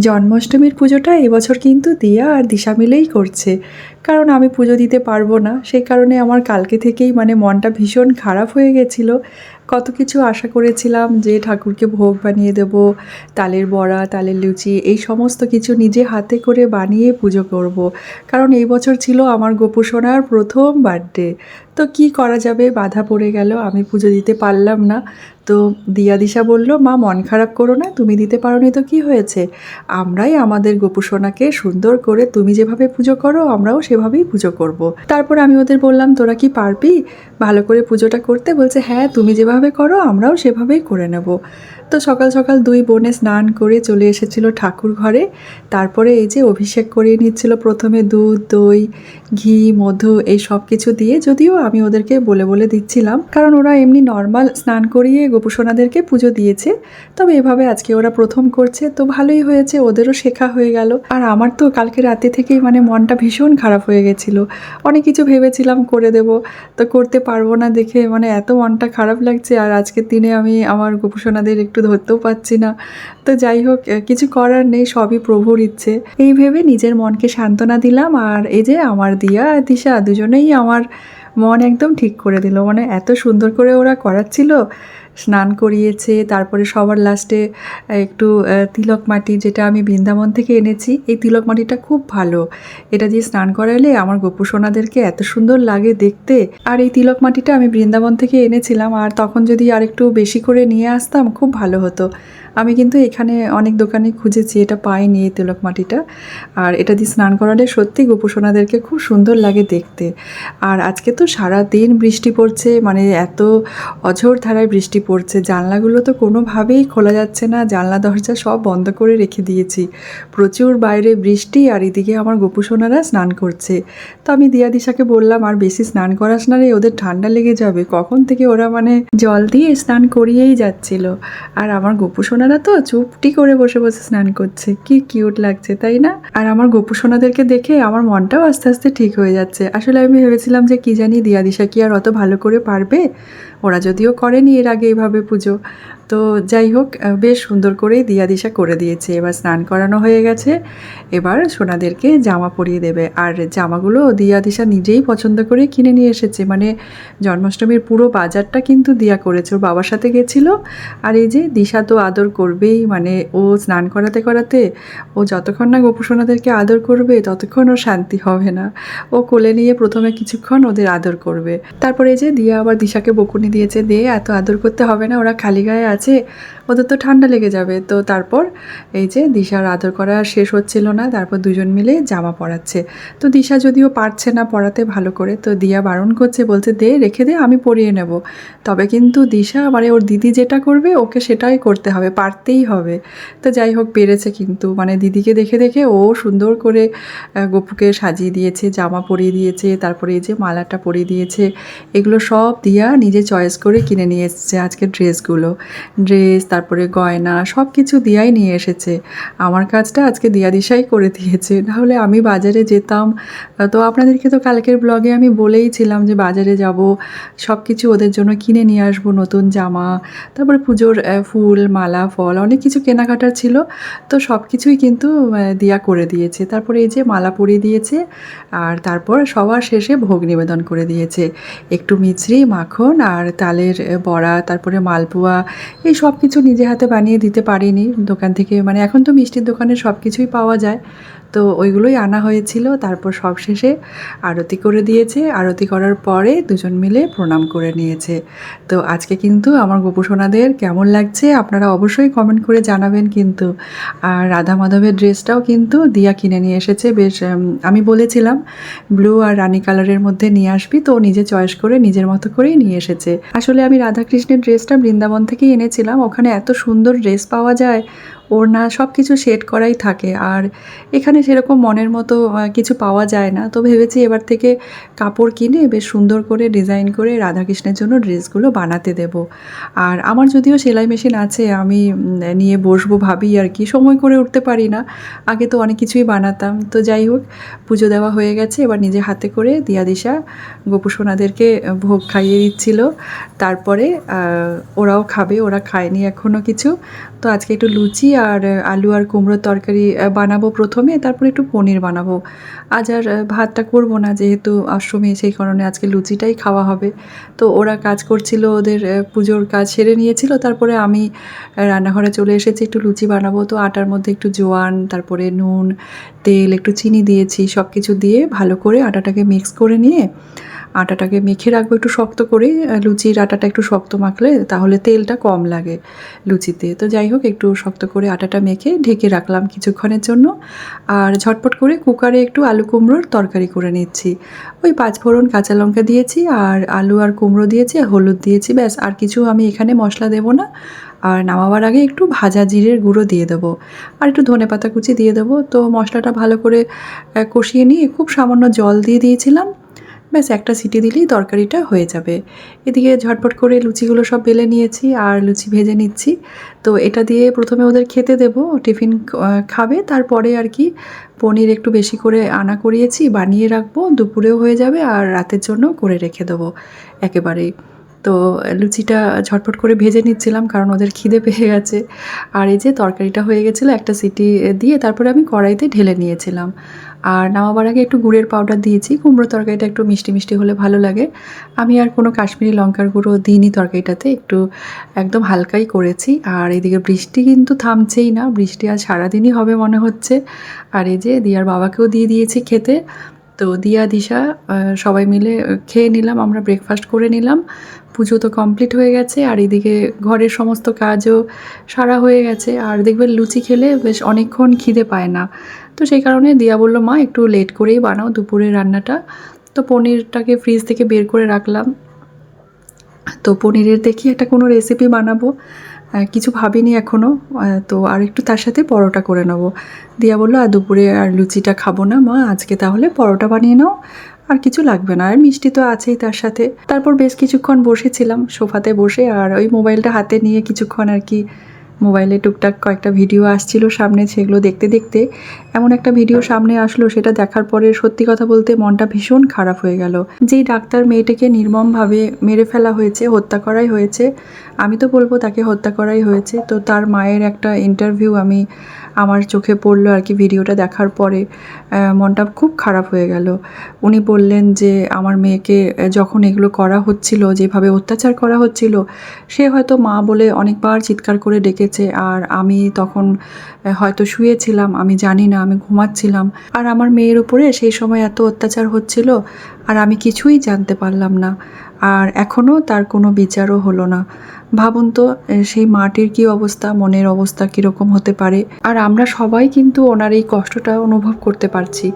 জন্মাষ্টমীর পুজোটা এবছর কিন্তু দিয়া আর দিশা মিলেই করছে। কারণ আমি পুজো দিতে পারব না। সেই কারণে আমার কালকে থেকেই মানে মনটা ভীষণ খারাপ হয়ে গেছিল। কত কিছু আশা করেছিলাম যে ঠাকুরকে ভোগ বানিয়ে দেব, তালের বড়া, তালের লুচি, এই সমস্ত কিছু নিজে হাতে করে বানিয়ে পুজো করব। কারণ এই বছর ছিল আমার গোপুসোনার প্রথম বার্থডে তো কি করা যাবে? বাধা পড়ে গেল, আমি পুজো দিতে পারলাম না। তো দিয়া দিশা বলল, মা, মন খারাপ করো না, তুমি দিতে পারোনি তো কি হয়েছে? আমরাই আমাদের গোপুসোনাকে সুন্দর করে তুমি যেভাবে পুজো করো, আমরাও সেভাবেই পুজো করব। তারপর আমি ওদের বললাম, তোরা কি পারবি ভালো করে পুজোটা করতে? বলছে হ্যাঁ তুমি যেভাবে করো, আমরাও সেভাবেই করে নেব। তো সকাল সকাল দুই বোনে স্নান করে চলে এসেছিল ঠাকুর ঘরে। তারপরে এই যে অভিষেক করিয়ে নিচ্ছিল, প্রথমে দুধ, দই, ঘি, মধু, এই সব কিছু দিয়ে, যদিও আমি ওদেরকে বলে বলে দিচ্ছিলাম, কারণ ওরা এমনি নর্মাল স্নান করিয়ে গোপুসোনাদেরকে পুজো দিয়েছে। তবে এভাবে আজকে ওরা প্রথম করছে, তো ভালোই হয়েছে, ওদেরও শেখা হয়ে গেল। আর আমার তো কালকে রাতে থেকেই মানে মনটা ভীষণ খারাপ হয়ে গেছিল। অনেক কিছু ভেবেছিলাম করে দেব, তো করতে পারব না দেখে মানে এত মনটা খারাপ লাগছে আর আজকের দিনে আমি আমার গোপুসোনাদের একটু ধরতেও পাচ্ছি না। তো যাই হোক কিছু করার নেই, সবই প্রভুর ইচ্ছে। এই ভেবে নিজের মনকে সান্ত্বনা দিলাম আর এই যে আমার দিয়া দিশা দুজনেই আমার মন একদম ঠিক করে দিল। মানে এত সুন্দর করে ওরা করাচ্ছিল স্নান করিয়েছে, তারপরে সবার লাস্টে একটু তিলক মাটি যেটা আমি বৃন্দাবন থেকে এনেছি, এই তিলক মাটিটা খুব ভালো। এটা দিয়ে স্নান করালে আমার গোপুসোনাদেরকে এত সুন্দর লাগে দেখতে। আর এই তিলক মাটিটা আমি বৃন্দাবন থেকে এনেছিলাম, আর তখন যদি আর একটু বেশি করে নিয়ে আসতাম, খুব ভালো হতো। আমি কিন্তু এখানে অনেক দোকানে খুঁজেছি, এটা পাইনি এই তিলক মাটিটা। আর এটা দিয়ে স্নান করালে সত্যি গোপু সোনাদেরকে খুব সুন্দর লাগে দেখতে। আর আজকে তো সারা দিন বৃষ্টি পড়ছে মানে এত অঝোর ধারায় বৃষ্টি পড়ছে। জানলাগুলো তো কোনোভাবেই খোলা যাচ্ছে না, জানলা, দরজা সব বন্ধ করে রেখে দিয়েছি। প্রচুর বাইরে বৃষ্টি আর এদিকে আমার গোপু সোনারা স্নান করছে। তো আমি দিয়া দিশাকে বললাম, আর বেশি স্নান করাস না রে, ওদের ঠান্ডা লেগে যাবে। কখন থেকে ওরা মানে জল দিয়ে স্নান করিয়েই যাচ্ছিল। আর আমার গোপু সোনারা তো চুপটি করে বসে বসে স্নান করছে। কি কিউট লাগছে, তাই না? আর আমার গোপু সোনাদেরকে দেখে আমার মনটাও আস্তে আস্তে ঠিক হয়ে যাচ্ছে। আসলে আমি ভেবেছিলাম যে কি জানি দিয়া দিশা কি আর অত ভালো করে পারবে? ওরা যদিও করেনি এর আগে এইভাবে পুজো। তো যাই হোক বেশ সুন্দর করেই দিয়া দিশা করে দিয়েছে। এবার স্নান করানো হয়ে গেছে। এবার সোনাদেরকে জামা পরিয়ে দেবে। আর জামাগুলো দিয়া দিশা নিজেই পছন্দ করে কিনে নিয়ে এসেছে। মানে জন্মাষ্টমীর পুরো বাজারটা কিন্তু দিয়া করেছে। ওর বাবার সাথে গেছিল। আর এই যে দিশা তো আদর করবেই। মানে ও স্নান করাতে করাতে ও যতক্ষণ না গোপুসোনাদেরকে আদর করবে, ততক্ষণ ওর শান্তি হবে না। ও কোলে নিয়ে প্রথমে কিছুক্ষণ ওদের আদর করবে। তারপরে এই যে দিয়া আবার দিশাকে বকুনি দিয়েছে দে এত আদর করতে হবে না ওরা খালি গায়ে আছে। ওদের তো ঠান্ডা লেগে যাবে। তো তারপর এই যে দিশার আদর করা শেষ হচ্ছিল না, তারপর দুজন মিলে জামা পরাচ্ছে। তো দিশা যদিও পারছে না পরাতে ভালো করে, তো দিয়া বারণ করছে, বলছে, দে, রেখে দে, আমি পরিয়ে নেব। তবে কিন্তু দিশা মানে ওর দিদি যেটা করবে, ওকে সেটাই করতে হবে, পারতেই হবে। তো যাই হোক, পেরেছে কিন্তু। মানে দিদিকে দেখে দেখে ও সুন্দর করে গপুকে সাজিয়ে দিয়েছে, জামা পরিয়ে দিয়েছে, তারপরে এই যে মালাটা পরিয়ে দিয়েছে, এগুলো সব দিয়া নিজে চয়েস করে কিনে নিয়ে এসেছে আজকে ড্রেসগুলো। ড্রেস তারপরে গয়না সব কিছু দিয়াই নিয়ে এসেছে। আমার কাজটা আজকে দিয়া দিশাই করে দিয়েছে। নাহলে আমি বাজারে যেতাম। তো আপনাদেরকে তো কালকের ব্লগে আমি বলেইছিলাম যে বাজারে যাব সব কিছু ওদের জন্য কিনে নিয়ে আসব, নতুন জামা, তারপরে পুজোর ফুল, মালা, ফল, অনেক কিছু কেনাকাটার ছিল। তো সব কিছুই কিন্তু দিয়া করে দিয়েছে। তারপরে এই যে মালা পরিয়ে দিয়েছে, আর তারপর সবার শেষে ভোগ নিবেদন করে দিয়েছে। একটু মিছরি, মাখন, আর তালের বড়া, তারপরে মালপোয়া, এই সব কিছু নিজে হাতে বানিয়ে দিতে পারিনি দোকান থেকে। মানে এখন তো মিষ্টির দোকানে সব কিছুই পাওয়া যায়। তো ওইগুলোই আনা হয়েছিল, তারপর সব শেষে আরতি করে দিয়েছে। আরতি করার পরে দুজন মিলে প্রণাম করে নিয়েছে। তো আজকে কিন্তু আমার গোপুসোনাদের কেমন লাগছে আপনারা অবশ্যই কমেন্ট করে জানাবেন কিন্তু। আর রাধা মাধবের ড্রেসটাও কিন্তু দিয়া কিনে নিয়ে এসেছে। বেশ আমি বলেছিলাম, ব্লু আর রানী কালারের মধ্যে নিয়ে আসবি, তো নিজে চয়েস করে নিজের মতো করেই নিয়ে এসেছে। আসলে আমি রাধাকৃষ্ণের ড্রেসটা বৃন্দাবন থেকেই এনেছিলাম, ওখানে এত সুন্দর ড্রেস পাওয়া যায় ওড়না সব কিছু সেট করাই থাকে। আর এখানে সেরকম মনের মতো কিছু পাওয়া যায় না। তো ভেবেছি এবার থেকে কাপড় কিনে বেশ সুন্দর করে ডিজাইন করে রাধাকৃষ্ণের জন্য ড্রেসগুলো বানাতে দেব। আর আমার যদিও সেলাই মেশিন আছে, আমি নিয়ে বসবো ভাবি আর কি। সময় করে উঠতে পারি না। আগে তো অনেক কিছুই বানাতাম। তো যাই হোক, পুজো দেওয়া হয়ে গেছে। এবার নিজে হাতে করে দিয়া দিশা গোপুসোনাদেরকে ভোগ খাইয়ে দিচ্ছিল। তারপরে ওরাও খাবে, ওরা খায়নি এখনও কিছু। তো আজকে একটু লুচি আর আলু আর কুমড়োর তরকারি বানাবো প্রথমে, তারপরে একটু পনির বানাবো। আজ আর ভাতটা করব না, যেহেতু অষ্টমী সেই কারণে আজকে লুচিটাই খাওয়া হবে। তো ওরা কাজ করছিল, ওদের পুজোর কাজ সেরে নিয়েছিল, তারপরে আমি রান্নাঘরে চলে এসেছি, একটু লুচি বানাবো। তো আটার মধ্যে একটু জোয়ান, তারপরে নুন, তেল, একটু চিনি দিয়েছি সব কিছু দিয়ে ভালো করে আটাটাকে মিক্স করে নিয়ে আটাটাকে মেখে রাখব, একটু শক্ত করে লুচির আটাটা একটু শক্ত মাখলে তাহলে তেলটা কম লাগে লুচিতে। তো যাই হোক, একটু শক্ত করে আটাটা মেখে ঢেকে রাখলাম কিছুক্ষণের জন্য। আর ঝটপট করে কুকারে একটু আলু কুমড়োর তরকারি করে নিচ্ছি। ওই পাঁচ ফোড়ন কাঁচা লঙ্কা দিয়েছি আর আলু আর কুমড়ো দিয়েছি হলুদ দিয়েছি, ব্যাস। আর কিছু আমি এখানে মশলা দেবো না। আর নামাবার আগে একটু ভাজা জিরের গুঁড়ো দিয়ে দেবো। আর একটু ধনে পাতা কুচি দিয়ে দেবো। তো মশলাটা ভালো করে কষিয়ে নিয়ে খুব সামান্য জল দিয়ে দিয়েছিলাম। ব্যাস, একটা সিটি দিলেই তরকারিটা হয়ে যাবে। এদিকে ঝটপট করে লুচিগুলো সব বেলে নিয়েছি আর লুচি ভেজে নিচ্ছি। তো এটা দিয়ে প্রথমে ওদের খেতে দেবো, টিফিন খাবে। তারপরে আর কি পনির একটু বেশি করে আনা করিয়েছি, বানিয়ে রাখব, দুপুরেও হয়ে যাবে আর রাতের জন্য করে রেখে দেবো একেবারেই তো লুচিটা ঝটপট করে ভেজে নিচ্ছিলাম কারণ ওদের খিদে পেয়ে গেছে। আর এই যে তরকারিটা হয়ে গেছিল একটা সিটি দিয়ে তারপরে আমি কড়াইতে ঢেলে নিয়েছিলাম। আর নামাবার আগে একটু গুড়ের পাউডার দিয়েছি, কুমড়ো তরকারিটা একটু মিষ্টি মিষ্টি হলে ভালো লাগে। আমি আর কোনো কাশ্মীরি লঙ্কার গুঁড়ো দিইনি তরকারিটাতে, একটু একদম হালকাই করেছি। আর এদিকে বৃষ্টি কিন্তু থামছেই না, বৃষ্টি আর সারাদিনই হবে মনে হচ্ছে। আর এই যে দিয়ার বাবাকেও দিয়ে দিয়েছি খেতে, তো দিয়া, দিশা সবাই মিলে খেয়ে নিলাম, আমরা ব্রেকফাস্ট করে নিলাম। পুজো তো কমপ্লিট হয়ে গেছে, আর এদিকে ঘরের সমস্ত কাজও সারা হয়ে গেছে। আর দেখবেন লুচি খেলে বেশ অনেকক্ষণ খিদে পায় না। তো সেই কারণে দিয়া বলল, মা, একটু লেট করেই বানাও দুপুরের রান্নাটা। তো পনিরটাকে ফ্রিজ থেকে বের করে রাখলাম। তো পনিরের দেখি একটা কোনো রেসিপি বানাবো। কিছু ভাবিনি এখনও তো আর একটু তার সাথে পরোটা করে নেব। দিয়া বলল, আর দুপুরে আর লুচিটা খাব না, মা, আজকে তাহলে পরোটা বানিয়ে নাও। আর কিছু লাগবে না। আর মিষ্টি তো আছেই তার সাথে। তারপর বেশ কিছুক্ষণ বসেছিলাম সোফাতে বসে, আর ওই মোবাইলটা হাতে নিয়ে কিছুক্ষণ আর কি মোবাইলে টুকটাক কয়েকটা ভিডিও আসছিল সামনে, সেগুলো দেখতে দেখতে এমন একটা ভিডিও সামনে আসলো, সেটা দেখার পরে সত্যি কথা বলতে মনটা ভীষণ খারাপ হয়ে গেল। যেই ডাক্তার মেয়েটিকে নির্মমভাবে মেরে ফেলা হয়েছে, হত্যা করাই হয়েছে, আমি তো বলব তাকে হত্যা করাই হয়েছে, তো তার মায়ের একটা ইন্টারভিউ আমি আমার চোখে পড়ল আর কি ভিডিওটা দেখার পরে মনটা খুব খারাপ হয়ে গেল। উনি বললেন যে, আমার মেয়েকে যখন এগুলো করা হচ্ছিল, যেভাবে অত্যাচার করা হচ্ছিল, সে হয়তো মা বলে অনেকবার চিৎকার করে ডেকেছে। আর আমি তখন হয়তো শুয়েছিলাম, আমি জানি না, আমি ঘুমাচ্ছিলাম। আর আমার মেয়ের উপরে সেই সময় এত অত্যাচার হচ্ছিল, আর আমি কিছুই জানতে পারলাম না। আর এখনও তার কোনো বিচারও হলো না। ভাবুন তো সেই মাটির কি অবস্থা, মনের অবস্থা কীরকম হতে পারে? আর আমরা সবাই কিন্তু ওনার এই কষ্টটা অনুভব করতে পারছি।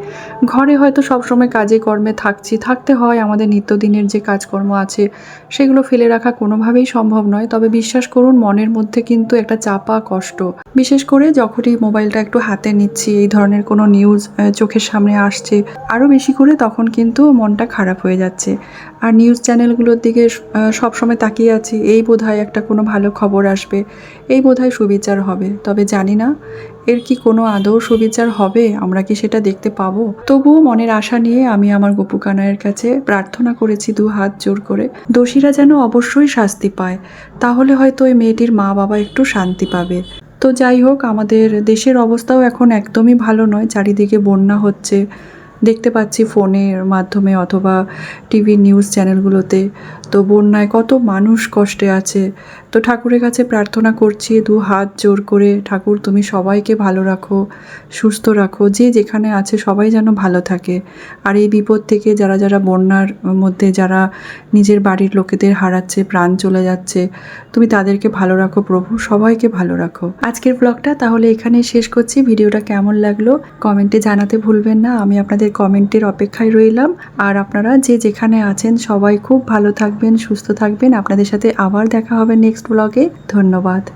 ঘরে হয়তো সবসময় কাজে কর্মে থাকছি, থাকতে হয় আমাদের নিত্যদিনের যে কাজকর্ম আছে, সেগুলো ফেলে রাখা কোনোভাবেই সম্ভব নয়। তবে বিশ্বাস করুন, মনের মধ্যে কিন্তু একটা চাপা কষ্ট। বিশেষ করে যখনই মোবাইলটা একটু হাতে নিচ্ছি, এই ধরনের কোনো নিউজ চোখের সামনে আসছে, আরও বেশি করে তখন কিন্তু মনটা খারাপ হয়ে যাচ্ছে। আর নিউজ চ্যানেলগুলোর দিকে সবসময় তাকিয়ে আছি, এই বোধহয় একটা কোনো ভালো খবর আসবে, এই বোধহয় সুবিচার হবে। তবে জানি না, এর কি কোনো আদৌ সুবিচার হবে? আমরা কি সেটা দেখতে পাবো? তবুও মনের আশা নিয়ে আমি আমার গপু কানাইয়ের কাছে প্রার্থনা করেছি দু হাত জোর করে, দোষীরা যেন অবশ্যই শাস্তি পায়, তাহলে হয়তো ওই মেয়েটির মা বাবা একটু শান্তি পাবে। তো যাই হোক, আমাদের দেশের অবস্থাও এখন একদমই ভালো নয়, চারিদিকে বন্যা হচ্ছে। দেখতে পাচ্ছি ফোনের মাধ্যমে অথবা টিভি নিউজ চ্যানেলগুলোতে। তো বন্যায় কত মানুষ কষ্টে আছে। তো ঠাকুরের কাছে প্রার্থনা করছি, দু হাত জোর করে, ঠাকুর, তুমি সবাইকে ভালো রাখো, সুস্থ রাখো, যে যেখানে আছে সবাই যেন ভালো থাকে। আর এই বিপদ থেকে যারা যারা বন্যার মধ্যে, যারা নিজের বাড়ির লোকেদের হারাচ্ছে, প্রাণ চলে যাচ্ছে, তুমি তাদেরকে ভালো রাখো, প্রভু, সবাইকে ভালো রাখো। আজকের ব্লগটা তাহলে এখানে শেষ করছি। ভিডিওটা কেমন লাগল কমেন্টে জানাতে ভুলবেন না। আমি আপনাদের কমেন্টের অপেক্ষায় রইলাম। আর আপনারা যে যেখানে আছেন সবাই খুব ভালো থাকবেন সুস্থ থাকবেন। আপনাদের সাথে আবার দেখা হবে নেক্সট ব্লগে ধন্যবাদ।